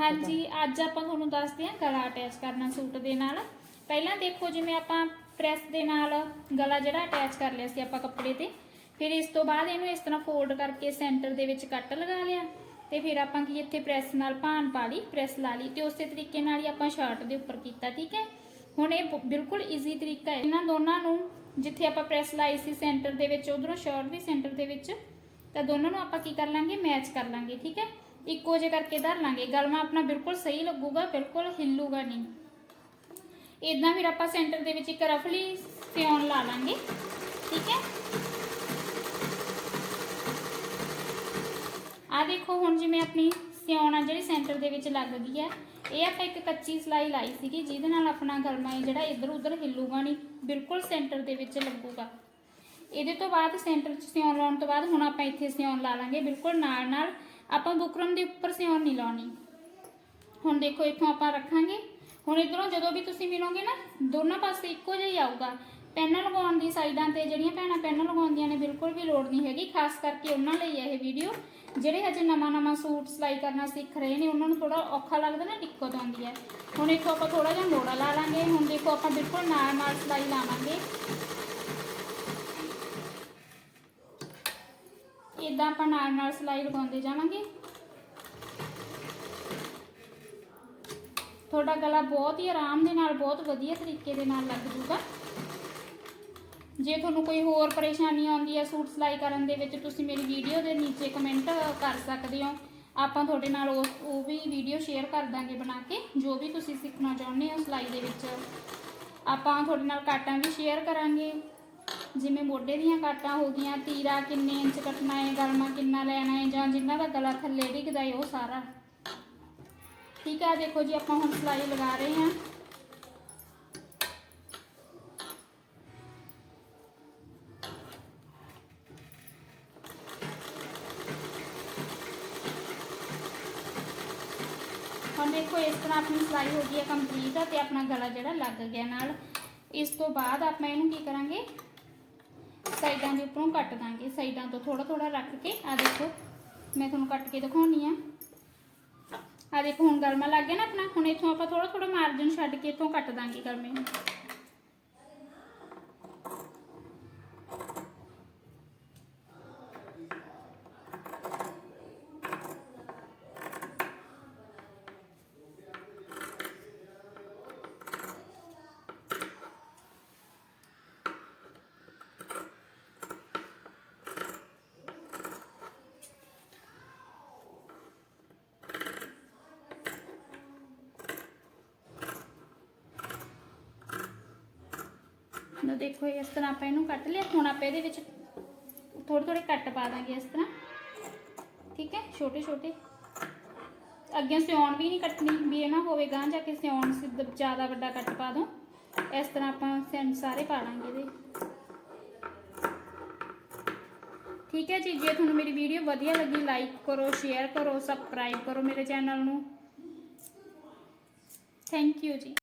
ਹਾਂਜੀ, ਅੱਜ ਆਪਾਂ ਤੁਹਾਨੂੰ ਦੱਸਦੇ ਹਾਂ ਗਲਾ ਅਟੈਚ ਕਰਨਾ ਸੂਟ ਦੇ ਨਾਲ। ਪਹਿਲਾਂ ਦੇਖੋ ਜਿਵੇਂ ਆਪਾਂ ਪ੍ਰੈਸ ਦੇ ਨਾਲ ਗਲਾ ਜਿਹੜਾ ਅਟੈਚ ਕਰ ਲਿਆ ਸੀ ਆਪਾਂ ਕੱਪੜੇ ਤੇ, ਫਿਰ ਇਸ ਤੋਂ ਬਾਅਦ ਇਹਨੂੰ ਇਸ ਤਰ੍ਹਾਂ ਫੋਲਡ ਕਰਕੇ ਸੈਂਟਰ ਦੇ ਵਿੱਚ ਕੱਟ ਲਗਾ ਲਿਆ। ਤੇ ਫਿਰ ਆਪਾਂ ਕੀ ਇੱਥੇ ਪ੍ਰੈਸ ਨਾਲ ਭਾਨ ਪਾ ਲਈ ਪ੍ਰੈਸ ਲਾ ਲਈ ਤੇ ਉਸੇ ਤਰੀਕੇ ਨਾਲ ਹੀ ਆਪਾਂ ਸ਼ਰਟ ਦੇ ਉੱਪਰ ਕੀਤਾ, ਠੀਕ ਹੈ? ਹੁਣ ਇਹ ਬਿਲਕੁਲ ਈਜ਼ੀ ਤਰੀਕਾ ਹੈ। ਇਹਨਾਂ ਦੋਨਾਂ ਨੂੰ ਜਿੱਥੇ ਆਪਾਂ ਪ੍ਰੈਸ ਲਾਈ ਸੀ ਸੈਂਟਰ ਦੇ ਵਿੱਚ, ਉਧਰੋਂ ਸ਼ਰਟ ਵੀ ਸੈਂਟਰ ਦੇ ਵਿੱਚ, ਤਾਂ ਦੋਨਾਂ ਨੂੰ ਆਪਾਂ ਕੀ ਕਰ ਲਾਂਗੇ ਮੈਚ ਕਰ ਲਾਂਗੇ, ਠੀਕ ਹੈ? ਇੱਕੋ ਜੇ ਕਰਕੇ ਧਰ ਲਾਂਗੇ। ਗਲਮਾ ਆਪਣਾ ਬਿਲਕੁਲ ਸਹੀ ਲੱਗੂਗਾ, ਬਿਲਕੁਲ ਹਿੱਲੂਗਾ ਨਹੀਂ। ਇਦਾਂ ਫਿਰ ਆਪਾਂ ਸੈਂਟਰ ਦੇ ਵਿੱਚ ਇੱਕ ਰਫਲੀ ਸਿਉਣ ਲਾ ਲਾਂਗੇ, ਠੀਕ ਹੈ? ਆ ਦੇਖੋ, ਹੁਣ ਜਿਵੇਂ ਆਪਣੀ ਸਿਉਣ ਜਿਹੜੀ ਸੈਂਟਰ ਦੇ ਵਿੱਚ ਲੱਗ ਗਈ ਹੈ, ਇਹ ਆਪਾਂ ਇੱਕ ਕੱਚੀ ਸਲਾਈ ਲਾਈ ਸੀਗੀ, ਜਿਹਦੇ ਨਾਲ ਆਪਣਾ ਗਲਮਾ ਹੈ ਜਿਹੜਾ ਇੱਧਰ ਉੱਧਰ ਹਿੱਲੂਗਾ ਨਹੀਂ, ਬਿਲਕੁਲ ਸੈਂਟਰ ਦੇ ਵਿੱਚ ਲੱਗੂਗਾ। ਇਹਦੇ ਤੋਂ ਬਾਅਦ ਸੈਂਟਰ 'ਚ ਸਿਉਣ ਲਾਉਣ ਤੋਂ ਬਾਅਦ ਹੁਣ ਆਪਾਂ ਇੱਥੇ ਸਿਉਣ ਲਾ ਲਾਂਗੇ, ਬਿਲਕੁਲ ਨਾਲ ਨਾਲ ਆਪਾਂ ਬੁਕਰਮ ਦੇ ਉੱਪਰ ਸਿਉਣ ਨਹੀਂ ਲਾਉਣੀ। ਹੁਣ ਦੇਖੋ, ਇੱਥੋਂ ਆਪਾਂ ਰੱਖਾਂਗੇ। ਹੁਣ ਇਧਰੋਂ ਜਦੋਂ ਵੀ ਤੁਸੀਂ ਮਿਲੋਗੇ ਨਾ, ਦੋਨਾਂ ਪਾਸੇ ਇੱਕੋ ਜਿਹਾ ਹੀ ਆਊਗਾ। ਪੈਨ ਲਗਾਉਣ ਦੀ ਸਾਈਡਾਂ ਤੇ ਜਿਹੜੀਆਂ ਭੈਣਾਂ ਪੈਨ ਲਗਾਉਂਦੀਆਂ ਨੇ, ਬਿਲਕੁਲ ਵੀ ਲੋੜ ਨਹੀਂ ਹੈਗੀ, ਖਾਸ ਕਰਕੇ ਉਹਨਾਂ ਲਈ ਇਹ ਵੀਡੀਓ ਜਿਹੜੇ ਹਜੇ ਨਵਾਂ ਨਵਾਂ ਸੂਟ ਸਿਲਾਈ ਕਰਨਾ ਸਿੱਖ ਰਹੇ ਨੇ, ਉਹਨਾਂ ਨੂੰ ਥੋੜਾ ਔਖਾ ਲੱਗਦਾ ਨਾ, ਦਿੱਕਤ ਆਉਂਦੀ ਹੈ। ਹੁਣ ਇੱਥੋਂ ਆਪਾਂ ਥੋੜਾ ਜਿਹਾ ਮੋੜਾ ਲਾ ਲਾਂਗੇ। ਹੁਣ ਦੇਖੋ, ਆਪਾਂ ਬਿਲਕੁਲ ਨਾਲ ਨਾਲ ਸਿਲਾਈ ਲਾਵਾਂਗੇ। ਇਦਾਂ ਆਪਾਂ ਨਾਲ ਨਾਲ ਸਿਲਾਈ ਲਗਾਉਂਦੇ ਜਾਵਾਂਗੇ। ਤੁਹਾਡਾ ਗਲਾ ਬਹੁਤ ਹੀ ਆਰਾਮ ਦੇ ਨਾਲ, ਬਹੁਤ ਵਧੀਆ ਤਰੀਕੇ ਦੇ ਨਾਲ ਲੱਗ ਜੂਗਾ ਜੇ ਤੁਹਾਨੂੰ ਕੋਈ ਹੋਰ ਪਰੇਸ਼ਾਨੀ ਆਉਂਦੀ ਹੈ ਸੂਟ ਸਿਲਾਈ ਕਰਨ ਦੇ ਵਿੱਚ, ਤੁਸੀਂ ਮੇਰੀ ਵੀਡੀਓ ਦੇ ਨੀਚੇ ਕਮੈਂਟ ਕਰ ਸਕਦੇ ਹੋ। ਆਪਾਂ ਤੁਹਾਡੇ ਨਾਲ ਉਹ ਉਹ ਵੀ ਵੀਡੀਓ ਸ਼ੇਅਰ ਕਰ ਦਾਂਗੇ ਬਣਾ ਕੇ, ਜੋ ਵੀ ਤੁਸੀਂ ਸਿੱਖਣਾ ਚਾਹੁੰਦੇ ਹੋ ਸਿਲਾਈ ਦੇ ਵਿੱਚ। ਆਪਾਂ ਤੁਹਾਡੇ ਨਾਲ ਕਾਟਾਂ ਵੀ ਸ਼ੇਅਰ ਕਰਾਂਗੇ। ਜਿਵੇਂ ਮੋਢੇ ਦੀਆਂ ਕਾਟਾਂ ਹੋ ਗਈਆਂ, ਤੀਰਾ ਕਿੰਨੇ ਇੰਚ ਕੱਟਣਾ ਹੈ ਗਲਮਾ ਕਿੰਨਾ ਲੈਣਾ ਹੈ, ਜਾਂ ਜਿਨ੍ਹਾਂ ਦਾ ਗਲਾ ਥੱਲੇ ਡਿੱਗਦਾ ਹੈ, ਉਹ ਸਾਰਾ। ਠੀਕ ਹੈ ਦੇਖੋ ਜੀ, ਆਪਾਂ ਹੁਣ ਸਿਲਾਈ ਲਗਾ ਰਹੇ ਹਾਂ। ਹੁਣ ਦੇਖੋ, ਇਸ ਤਰ੍ਹਾਂ ਆਪਣੀ ਸਿਲਾਈ ਹੋ ਗਈ ਹੈ ਕੰਪਲੀਟ ਤੇ ਆਪਣਾ ਗਲਾ ਜਿਹੜਾ ਲੱਗ ਗਿਆ ਨਾਲ। ਇਸ ਤੋਂ ਬਾਅਦ ਆਪਾਂ ਇਹਨੂੰ ਕੀ ਕਰਾਂਗੇ? ਸਾਈਡਾਂ ਦੇ ਉੱਪਰੋਂ ਕੱਟ ਦਾਂਗੇ। ਸਾਈਡਾਂ ਤੋਂ ਥੋੜਾ ਥੋੜਾ ਰੱਖ ਕੇ ਆ ਦੇਖੋ, ਮੈਂ ਤੁਹਾਨੂੰ ਕੱਟ ਕੇ ਦਿਖਾਉਣੀ ਆ। ਆ ਦੇਖੋ, ਹੁਣ ਗਲਮਾ ਲੱਗ ਗਿਆ ਨਾ ਆਪਣਾ। ਹੁਣ ਇੱਥੋਂ ਆਪਾਂ ਥੋੜਾ ਥੋੜਾ ਮਾਰਜਨ ਛੱਡ ਕੇ ਇੱਥੋਂ ਕੱਟ ਦਾਂਗੇ ਗਲਮੇ ਨੂੰ। ਲੋ ਦੇਖੋ ਇਸ ਤਰ੍ਹਾਂ ਆਪਾਂ ਇਹਨੂੰ ਕੱਟ ਲਿਆ। ਹੁਣ ਆਪਾਂ ਇਹਦੇ ਵਿੱਚ ਥੋੜੇ ਥੋੜੇ ਕੱਟ ਪਾ ਦਾਂਗੇ ਇਸ ਤਰ੍ਹਾਂ। ਠੀਕ ਹੈ? ਛੋਟੇ ਛੋਟੇ। ਅੱਗੇ ਸਿਉਣ ਵੀ ਨਹੀਂ ਕੱਟਣੀ। ਵੀ ਇਹ ਨਾ ਹੋਵੇ ਗਾਂ ਜਾ ਕੇ ਸਿਉਣ ਜ਼ਿਆਦਾ ਵੱਡਾ ਕੱਟ ਪਾ ਦੋ। ਇਸ ਤਰ੍ਹਾਂ ਆਪਾਂ ਸਿਉਣ ਸਾਰੇ ਪਾ ਲਾਂਗੇ ਇਹਦੇ। ਠੀਕ ਹੈ ਜੀ? ਜੇ ਤੁਹਾਨੂੰ ਮੇਰੀ ਵੀਡੀਓ ਵਧੀਆ ਲੱਗੀ ਲਾਈਕ ਕਰੋ ਸ਼ੇਅਰ ਕਰੋ ਸਬਸਕ੍ਰਾਈਬ ਕਰੋ ਮੇਰੇ ਚੈਨਲ ਨੂੰ। ਥੈਂਕ ਯੂ ਜੀ।